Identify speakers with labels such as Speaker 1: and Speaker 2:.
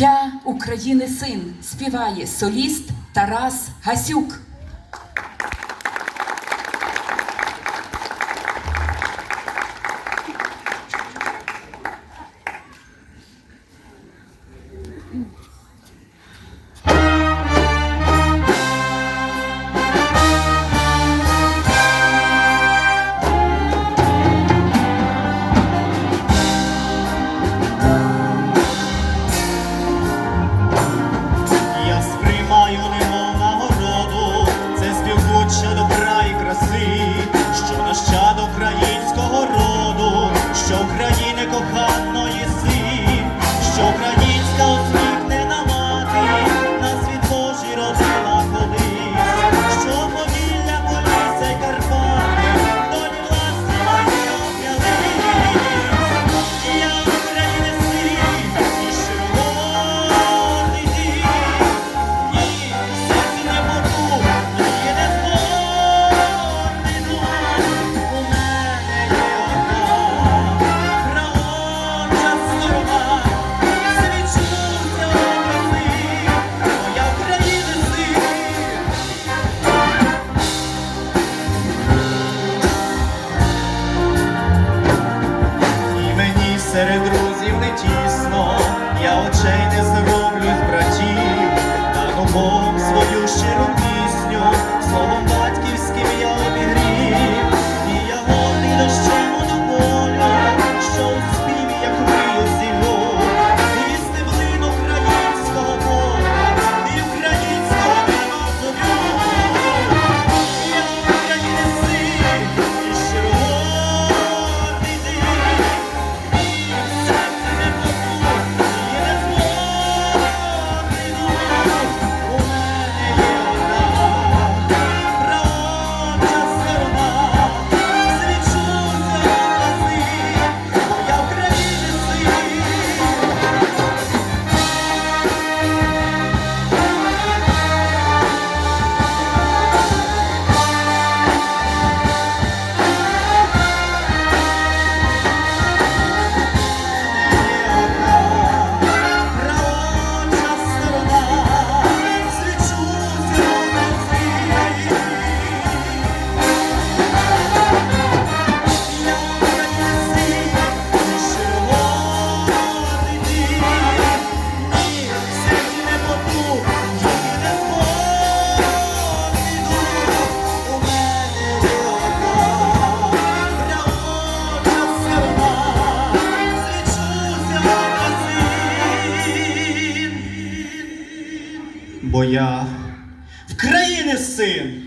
Speaker 1: Я України син співає соліст Тарас Гасюк.
Speaker 2: бо я в країни син.